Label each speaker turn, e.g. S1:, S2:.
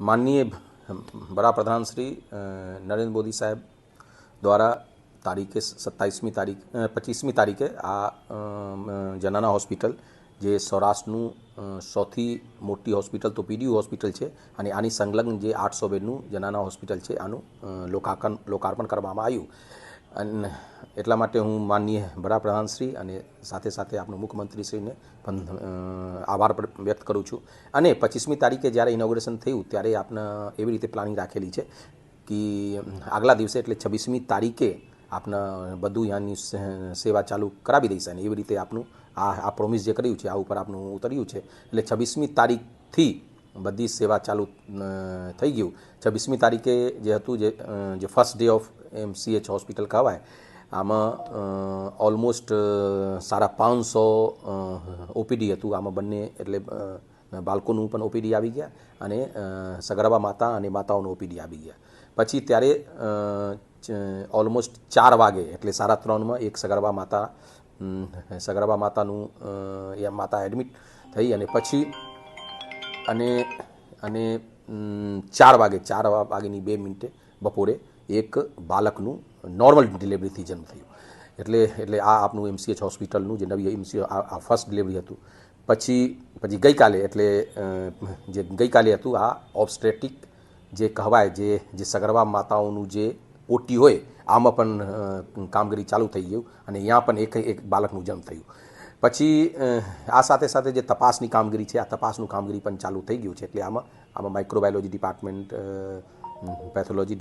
S1: માનનીય વડાપ્રધાન શ્રી નરેન્દ્ર મોદી સાહેબ દ્વારા તારીખે સત્તાવીસમી તારીખ પચીસમી તારીખે આ જનાના હોસ્પિટલ જે સૌરાષ્ટ્રનું સૌથી મોટી હોસ્પિટલ તો પીડીયુ હોસ્પિટલ છે અને આની સંલગ્ન જે આઠસો બેડનું જનાના હોસ્પિટલ છે આનું લોકાર્પણ કરવામાં આવ્યું અને એટલા માટે હું માનનીય વડાપ્રધાનશ્રી અને સાથે સાથે આપણું મુખ્યમંત્રીશ્રીને પણ આભાર વ્યક્ત કરું છું. અને પચીસમી તારીખે જ્યારે ઇનોગ્રેશન થયું ત્યારે આપણે એવી રીતે પ્લાનિંગ રાખેલી છે કે આગલા દિવસે એટલે છવ્વીસમી તારીખે આપને બધું ત્યાંની સેવા ચાલુ કરાવી દઈશ અને એવી રીતે આપનું આ આ પ્રોમિસ જે કર્યું છે, આ ઉપર આપનું ઉતર્યું છે. એટલે છવ્વીસમી તારીખથી બધી સેવા ચાલુ થઈ ગયું. છવ્વીસમી તારીખે જે હતું જે જે first day of M CH hospital કહેવાય, આમાં ઓલમોસ્ટ સાડા પાંચસો ઓપીડી હતું. આમાં બંને એટલે બાળકોનું પણ ઓપીડી આવી ગયા અને સગર્ભા માતા અને માતાઓનું ઓપીડી આવી ગયા. પછી ત્યારે ઓલમોસ્ટ ચાર વાગે, એટલે સાડા ત્રણમાં એક સગર્ભા માતા સગર્ભા માતાનું એ માતા એડમિટ થઈ અને પછી અને અને ચાર વાગે, ચાર વાગેની બે મિનિટે બપોરે એક બાળકનું નોર્મલ ડિલિવરીથી જન્મ થયું. એટલે એટલે આ આપનું એમસીએચ હોસ્પિટલનું જે નવી એમસી આ ફર્સ્ટ ડિલિવરી હતું. પછી પછી ગઈકાલે, એટલે જે ગઈકાલે હતું, આ ઓબસ્ટ્રેટિક જે કહેવાય, જે જે સગર્ભા માતાઓનું જે ઓટી હોય, આમાં પણ કામગીરી ચાલુ થઈ ગયું અને અહીંયા પણ એક એક બાળકનું જન્મ થયું. પછી આ સાથે સાથે જે તપાસની કામગીરી છે, આ તપાસનું કામગીરી પણ ચાલુ થઈ ગયું છે. એટલે આમાં આમાં માઇક્રોબાયોલોજી ડિપાર્ટમેન્ટ પેથોલોજી